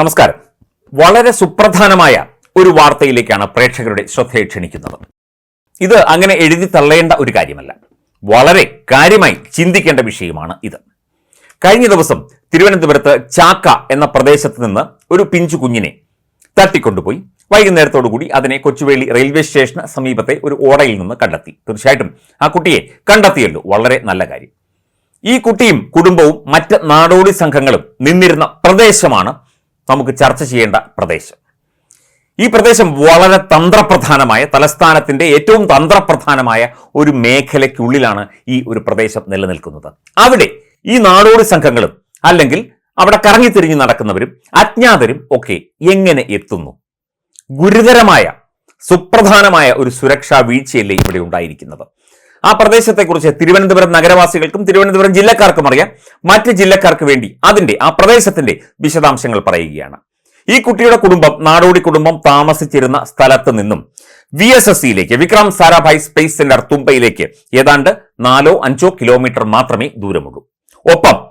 നമസ്കാരം. വളരെ സുപ്രധാനമായ ഒരു വാർത്തയിലേക്കാണ് പ്രേക്ഷകരുടെ ശ്രദ്ധയെ ക്ഷണിക്കുന്നത്. ഇത് അങ്ങനെ എഴുതി തള്ളേണ്ട ഒരു കാര്യമല്ല. വളരെ കാര്യമായി ചിന്തിക്കേണ്ട വിഷയമാണ് ഇത്. കഴിഞ്ഞ ദിവസം തിരുവനന്തപുരത്ത് ചാക്ക എന്ന പ്രദേശത്ത് നിന്ന് ഒരു പിഞ്ചു കുഞ്ഞിനെ തട്ടിക്കൊണ്ടുപോയി. വൈകുന്നേരത്തോടുകൂടി അതിനെ കൊച്ചുവേളി റെയിൽവേ സ്റ്റേഷന് സമീപത്തെ ഒരു ഓടയിൽ നിന്ന് കണ്ടെത്തി. തീർച്ചയായിട്ടും ആ കുട്ടിയെ കണ്ടെത്തിയല്ലോ. വളരെ നല്ല കാര്യം. ഈ കുട്ടിയും കുടുംബവും മറ്റ് നാടോടി സംഘങ്ങളും നിന്നിരുന്ന പ്രദേശമാണ് നമുക്ക് ചർച്ച ചെയ്യേണ്ട പ്രദേശം. ഈ പ്രദേശം വളരെ തന്ത്രപ്രധാനമായ തലസ്ഥാനത്തിന്റെ ഏറ്റവും തന്ത്രപ്രധാനമായ ഒരു മേഖലയ്ക്കുള്ളിലാണ് ഈ ഒരു പ്രദേശം നിലനിൽക്കുന്നത്. അവിടെ ഈ നാടോടി സംഘങ്ങളും അല്ലെങ്കിൽ അവിടെ കറങ്ങി കറങ്ങിത്തിരിഞ്ഞ് നടക്കുന്നവരും അജ്ഞാതരും ഒക്കെ എങ്ങനെ എത്തുന്നു? ഗുരുതരമായ സുപ്രധാനമായ ഒരു സുരക്ഷാ വീഴ്ചയല്ലേ ഇവിടെ ഉണ്ടായിരിക്കുന്നത്? ആ പ്രദേശത്തെക്കുറിച്ച് തിരുവനന്തപുരം നഗരവാസികൾക്കും തിരുവനന്തപുരം ജില്ലക്കാർക്കും അറിയാം. മറ്റ് ജില്ലക്കാർക്ക് വേണ്ടി അതിന്റെ ആ പ്രദേശത്തിന്റെ വിശദാംശങ്ങൾ പറയുകയാണ്. ഈ കുട്ടിയുടെ കുടുംബം നാടോടി കുടുംബം താമസിച്ചിരുന്ന സ്ഥലത്ത് നിന്നും വി എസ് എസ് സിയിലേക്ക് വിക്രം സാരാഭായ് സ്പേസ് സെന്റർ തുമ്പയിലേക്ക് ഏതാണ്ട് നാലോ അഞ്ചോ കിലോമീറ്റർ മാത്രമേ ദൂരമുള്ളൂ. ഒപ്പം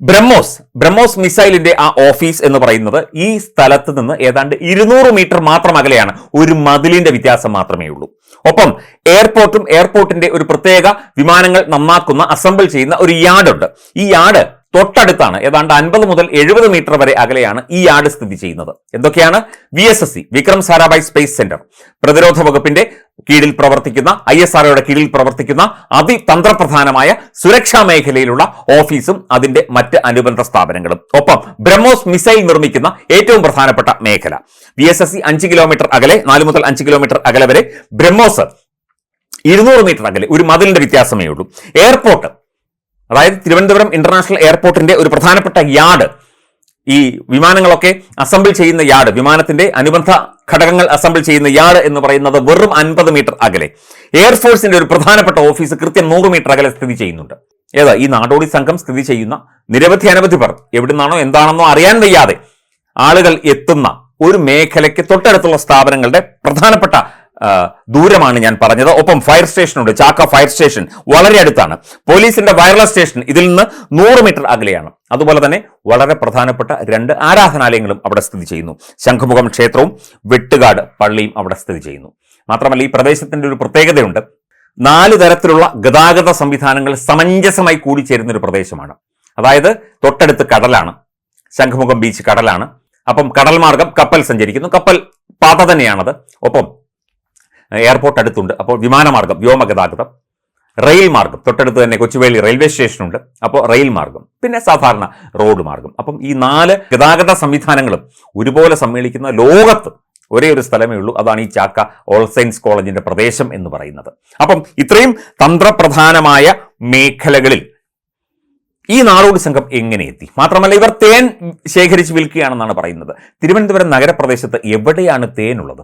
ബ്രഹ്മോസ്. ബ്രഹ്മോസ് മിസൈലിന്റെ ആ ഓഫീസ് എന്ന് പറയുന്നത് ഈ സ്ഥലത്ത് നിന്ന് ഏതാണ്ട് ഇരുന്നൂറ് മീറ്റർ മാത്രം അകലെയാണ്. ഒരു മതിലിന്റെ വ്യത്യാസം മാത്രമേ ഉള്ളൂ. ഒപ്പം എയർപോർട്ടും എയർപോർട്ടിന്റെ ഒരു പ്രത്യേക വിമാനങ്ങൾ നന്നാക്കുന്ന അസംബിൾ ചെയ്യുന്ന ഒരു യാർഡുണ്ട്. ഈ യാർഡ് തൊട്ടടുത്താണ്. ഏതാണ്ട് അൻപത് മുതൽ എഴുപത് മീറ്റർ വരെ അകലെയാണ് ഈ യാർഡ് സ്ഥിതി ചെയ്യുന്നത്. എന്തൊക്കെയാണ്? V S S C Vikram Sarabhai space centre. പ്രതിരോധ വകുപ്പിന്റെ കീഴിൽ പ്രവർത്തിക്കുന്ന ഐ എസ് ആർഒയുടെ കീഴിൽ പ്രവർത്തിക്കുന്ന അതിതന്ത്രപ്രധാനമായ സുരക്ഷാ മേഖലയിലുള്ള ഓഫീസും അതിന്റെ മറ്റ് അനുബന്ധ സ്ഥാപനങ്ങളും. ഒപ്പം ബ്രഹ്മോസ് മിസൈൽ നിർമ്മിക്കുന്ന ഏറ്റവും പ്രധാനപ്പെട്ട മേഖല. വി എസ് എസ് സി അഞ്ച് കിലോമീറ്റർ അകലെ നാല് മുതൽ അഞ്ച് കിലോമീറ്റർ അകലെ വരെ ബ്രഹ്മോസ് ഇരുന്നൂറ് മീറ്റർ അകലെ ഒരു മതിലിന്റെ വ്യത്യാസമേ ഉള്ളൂ. എയർപോർട്ട് അതായത് തിരുവനന്തപുരം ഇന്റർനാഷണൽ എയർപോർട്ടിന്റെ ഒരു പ്രധാനപ്പെട്ട യാർഡ് ഈ വിമാനങ്ങളൊക്കെ അസംബിൾ ചെയ്യുന്ന യാർഡ് വിമാനത്തിന്റെ അനുബന്ധ ഘടകങ്ങൾ അസംബിൾ ചെയ്യുന്ന യാർഡ് എന്ന് പറയുന്നത് വെറും അൻപത് മീറ്റർ അകലെ. എയർഫോഴ്സിന്റെ ഒരു പ്രധാനപ്പെട്ട ഓഫീസ് കൃത്യം നൂറ് മീറ്റർ അകലെ സ്ഥിതി ചെയ്യുന്നുണ്ട്. ഏതാ ഈ നാടോടി സംഘം സ്ഥിതി ചെയ്യുന്ന നിരവധി അനവധി പേർ. എവിടുന്നാണോ എന്താണെന്നോ അറിയാൻ വയ്യാതെ ആളുകൾ എത്തുന്ന ഒരു മേഖലയ്ക്ക് തൊട്ടടുത്തുള്ള സ്ഥാപനങ്ങളുടെ പ്രധാനപ്പെട്ട ദൂരമാണ് ഞാൻ പറഞ്ഞത്. ഒപ്പം ഫയർ സ്റ്റേഷനുണ്ട് ചാക്ക ഫയർ സ്റ്റേഷൻ വളരെ അടുത്താണ്. പോലീസിന്റെ വയർലെസ് സ്റ്റേഷൻ ഇതിൽ നിന്ന് നൂറ് മീറ്റർ അകലെയാണ്. അതുപോലെ തന്നെ വളരെ പ്രധാനപ്പെട്ട രണ്ട് ആരാധനാലയങ്ങളും അവിടെ സ്ഥിതി ചെയ്യുന്നു. ശംഖുമുഖം ക്ഷേത്രവും വെട്ടുകാട് പള്ളിയും അവിടെ സ്ഥിതി ചെയ്യുന്നു. മാത്രമല്ല ഈ പ്രദേശത്തിന്റെ ഒരു പ്രത്യേകതയുണ്ട്. നാല് തരത്തിലുള്ള ഗതാഗത സംവിധാനങ്ങൾ സമഞ്ജസമായി കൂടിച്ചേരുന്ന ഒരു പ്രദേശമാണ്. അതായത് തൊട്ടടുത്ത് കടലാണ്. ശംഖുമുഖം ബീച്ച് കടലാണ്. അപ്പം കടൽ മാർഗം കപ്പൽ സഞ്ചരിക്കുന്നു. കപ്പൽ പാത തന്നെയാണത്. ഒപ്പം എയർപോർട്ട് അടുത്തുണ്ട്. അപ്പോൾ വിമാനമാർഗം വ്യോമഗതാഗതം റെയിൽ മാർഗം. തൊട്ടടുത്ത് തന്നെ കൊച്ചുവേളി റെയിൽവേ സ്റ്റേഷനുണ്ട് അപ്പോൾ റെയിൽ മാർഗം പിന്നെ സാധാരണ റോഡ് മാർഗം. അപ്പം ഈ നാല് ഗതാഗത സംവിധാനങ്ങളും ഒരുപോലെ സമ്മേളിക്കുന്ന ലോകത്ത് ഒരേ ഒരു സ്ഥലമേ ഉള്ളൂ. അതാണ് ഈ ചാക്ക ഓൾ സയൻസ് കോളേജിന്റെ പ്രദേശം എന്ന് പറയുന്നത്. അപ്പം ഇത്രയും തന്ത്രപ്രധാനമായ മേഖലകളിൽ ഈ നാടോടി സംഘം എങ്ങനെ എത്തി? മാത്രമല്ല ഇവർ തേൻ ശേഖരിച്ച് വിൽക്കുകയാണെന്നാണ് പറയുന്നത്. തിരുവനന്തപുരം നഗരപ്രദേശത്ത് എവിടെയാണ് തേനുള്ളത്?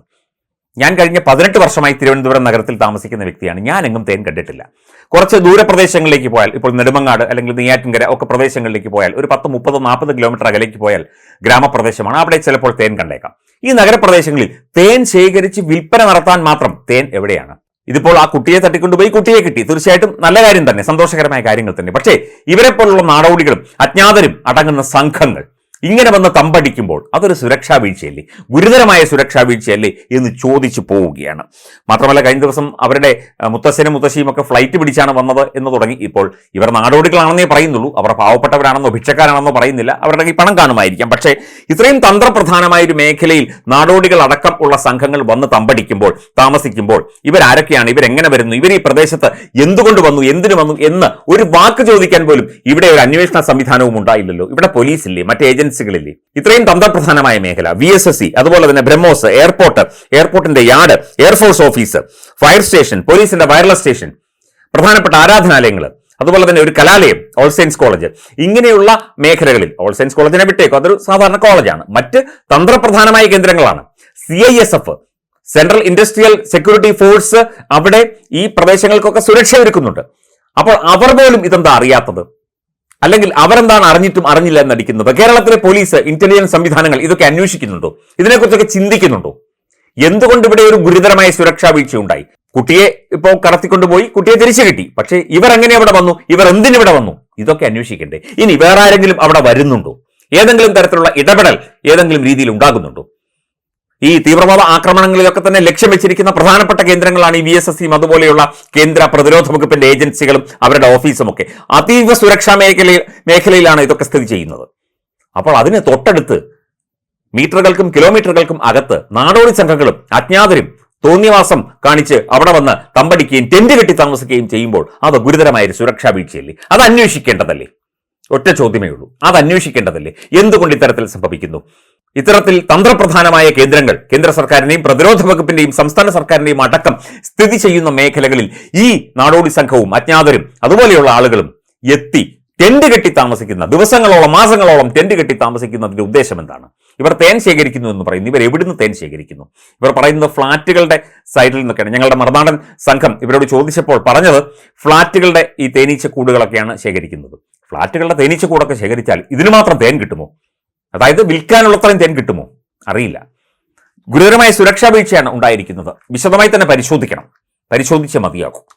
ഞാൻ കഴിഞ്ഞ പതിനെട്ട് വർഷമായി തിരുവനന്തപുരം നഗരത്തിൽ താമസിക്കുന്ന വ്യക്തിയാണ്. ഞാൻ എങ്ങും തേൻ കണ്ടിട്ടില്ല. കുറച്ച് ദൂരപ്രദേശങ്ങളിലേക്ക് പോയാൽ ഇപ്പോൾ നെടുമങ്ങാട് അല്ലെങ്കിൽ നെയ്യാറ്റിൻകര ഒക്കെ പ്രദേശങ്ങളിലേക്ക് പോയാൽ ഒരു പത്ത് മുപ്പത് നാൽപ്പത് കിലോമീറ്റർ അകലേക്ക് പോയാൽ ഗ്രാമപ്രദേശമാണ്. അവിടെ ചിലപ്പോൾ തേൻ കണ്ടേക്കാം. ഈ നഗരപ്രദേശങ്ങളിൽ തേൻ ശേഖരിച്ച് വിൽപ്പന നടത്താൻ മാത്രം തേൻ എവിടെയാണ്? ഇതിപ്പോൾ ആ കുട്ടിയെ തട്ടിക്കൊണ്ടുപോയി കുട്ടിയെ കിട്ടി. തീർച്ചയായിട്ടും നല്ല കാര്യം തന്നെ സന്തോഷകരമായ കാര്യങ്ങൾ തന്നെ. പക്ഷേ ഇവരെപ്പോലുള്ള നാടോടികളും അജ്ഞാതരും അടങ്ങുന്ന സംഘങ്ങൾ ഇങ്ങനെ വന്ന് തമ്പടിക്കുമ്പോൾ അതൊരു സുരക്ഷാ വീഴ്ചയല്ലേ? ഗുരുതരമായ സുരക്ഷാ വീഴ്ചയല്ലേ എന്ന് ചോദിച്ചു പോവുകയാണ്. മാത്രമല്ല കഴിഞ്ഞ ദിവസം അവരുടെ മുത്തശ്ശനും മുത്തശ്ശിയും ഒക്കെ ഫ്ലൈറ്റ് പിടിച്ചാണ് വന്നത് എന്ന് തുടങ്ങി. ഇപ്പോൾ ഇവർ നാടോടികളാണെന്നേ പറയുന്നുള്ളൂ. അവർ പാവപ്പെട്ടവരാണെന്നോ ഭിക്ഷക്കാരാണെന്നോ പറയുന്നില്ല. അവരുടെ പണം കാണുമായിരിക്കാം. പക്ഷേ ഇത്രയും തന്ത്രപ്രധാനമായ ഒരു മേഖലയിൽ നാടോടികൾ അടക്കം ഉള്ള സംഘങ്ങൾ വന്ന് തമ്പടിക്കുമ്പോൾ താമസിക്കുമ്പോൾ ഇവരാരൊക്കെയാണ് ഇവരെങ്ങനെ വരുന്നു ഇവർ ഈ പ്രദേശത്ത് എന്തുകൊണ്ട് വന്നു എന്തിനു വന്നു എന്ന് ഒരു വാക്ക് ചോദിക്കാൻ പോലും ഇവിടെ ഒരു അന്വേഷണ സംവിധാനവും ഉണ്ടായില്ലല്ലോ. ഇവിടെ പോലീസില്ലേ? മറ്റ് ഏജൻസികളില്ലേ ഇത്രയും തന്ത്രപ്രധാനമായ മേഖല വി എസ് എസ് സി അതുപോലെ തന്നെ BrahMos airport എയർപോർട്ടിന്റെ yard airforce office fire station പോലീസിന്റെ വയർലെസ് സ്റ്റേഷൻ പ്രധാനപ്പെട്ട ആരാധനാലയങ്ങൾ അതുപോലെ തന്നെ ഒരു കലാലയം ഓൾ സയൻസ് കോളേജ് ഇങ്ങനെയുള്ള മേഖലകളിൽ ഓൾ സയൻസ് കോളേജിനെ വിട്ടേക്കും? അതൊരു സാധാരണ കോളേജാണ് മറ്റ് തന്ത്രപ്രധാനമായ കേന്ദ്രങ്ങളാണ്. C I S F central industrial security force അവിടെ ഈ പ്രദേശങ്ങൾക്കൊക്കെ സുരക്ഷ ഒരുക്കുന്നുണ്ട്. അപ്പോൾ അവർ പോലും ഇതെന്താ അറിയാത്തത്? അല്ലെങ്കിൽ അവരെന്താണ് അറിഞ്ഞിട്ടും അറിഞ്ഞില്ല എന്ന് എന്നടിക്കുന്നത് കേരളത്തിലെ പോലീസ് ഇന്റലിജൻസ് സംവിധാനങ്ങൾ ഇതൊക്കെ അന്വേഷിക്കുന്നുണ്ടോ? ഇതിനെക്കുറിച്ചൊക്കെ ചിന്തിക്കുന്നുണ്ടോ? എന്തുകൊണ്ട് ഇവിടെ ഒരു ഗുരുതരമായ സുരക്ഷാ വീഴ്ച ഉണ്ടായി? കുട്ടിയെ ഇപ്പോൾ കടത്തിക്കൊണ്ടുപോയി കുട്ടിയെ തിരിച്ചു കിട്ടി. പക്ഷേ ഇവർ എങ്ങനെ അവിടെ വന്നു? ഇവർ എന്തിനിവിടെ വന്നു? ഇതൊക്കെ അന്വേഷിക്കണ്ടേ. ഇനി വേറെ ആരെങ്കിലും അവിടെ വരുന്നുണ്ടോ? ഏതെങ്കിലും തരത്തിലുള്ള ഇടപെടൽ ഏതെങ്കിലും രീതിയിൽ ഉണ്ടാകുന്നുണ്ടോ? ഈ തീവ്രവാദ ആക്രമണങ്ങളിലൊക്കെ തന്നെ ലക്ഷ്യം വെച്ചിരിക്കുന്ന പ്രധാനപ്പെട്ട കേന്ദ്രങ്ങളാണ് ഈ വി എസ് എസ് സിയും അതുപോലെയുള്ള കേന്ദ്ര പ്രതിരോധ വകുപ്പിന്റെ ഏജൻസികളും അവരുടെ ഓഫീസും ഒക്കെ അതീവ സുരക്ഷാ മേഖല മേഖലയിലാണ് ഇതൊക്കെ സ്ഥിതി ചെയ്യുന്നത്. അപ്പോൾ അതിന് തൊട്ടടുത്ത് മീറ്ററുകൾക്കും കിലോമീറ്ററുകൾക്കും അകത്ത് നാടോടി സംഘങ്ങളും അജ്ഞാതരും തോന്നിയവാസം കാണിച്ച് അവിടെ വന്ന് തമ്പടിക്കുകയും ടെന്റ് കെട്ടി താമസിക്കുകയും ചെയ്യുമ്പോൾ അത് ഗുരുതരമായ ഒരു സുരക്ഷാ വീഴ്ചയല്ലേ? അത് അന്വേഷിക്കേണ്ടതല്ലേ? ഒറ്റ ചോദ്യമേ ഉള്ളൂ. അത് അന്വേഷിക്കേണ്ടതല്ലേ? എന്തുകൊണ്ട് ഇത്തരത്തിൽ സംഭവിക്കുന്നു? ഇത്തരത്തിൽ തന്ത്രപ്രധാനമായ കേന്ദ്രങ്ങൾ കേന്ദ്ര സർക്കാരിന്റെയും പ്രതിരോധ വകുപ്പിന്റെയും സംസ്ഥാന സർക്കാരിന്റെയും അടക്കം സ്ഥിതി ചെയ്യുന്ന മേഖലകളിൽ ഈ നാടോടി സംഘവും അജ്ഞാതരും അതുപോലെയുള്ള ആളുകളും എത്തി ടെന്റ് കെട്ടി താമസിക്കുന്ന ദിവസങ്ങളോളം മാസങ്ങളോളം ടെന്റ് കെട്ടി താമസിക്കുന്നതിന്റെ ഉദ്ദേശം എന്താണ്? ഇവർ തേൻ ശേഖരിക്കുന്നു എന്ന് പറയുന്നു. ഇവർ എവിടുന്ന് തേൻ ശേഖരിക്കുന്നു? ഇവർ പറയുന്നത് ഫ്ളാറ്റുകളുടെ സൈഡിൽ നിന്നൊക്കെയാണ്. ഞങ്ങളുടെ മറുനാടൻ സംഘം ഇവരോട് ചോദിച്ചപ്പോൾ പറഞ്ഞത് ഫ്ളാറ്റുകളുടെ ഈ തേനീച്ച കൂടുകളൊക്കെയാണ് ശേഖരിക്കുന്നത്. ഫ്ളാറ്റുകളുടെ തേനീച്ച കൂടൊക്കെ ശേഖരിച്ചാൽ ഇതിന് മാത്രം തേൻ കിട്ടുമോ? അതായത് വിൽക്കാനുള്ളത്രയും തേൻ കിട്ടുമോ? അറിയില്ല. ഗുരുതരമായ സുരക്ഷാ വീഴ്ചയാണ് ഉണ്ടായിരിക്കുന്നത്. വിശദമായി തന്നെ പരിശോധിക്കണം. പരിശോധിച്ച് മതിയാകും.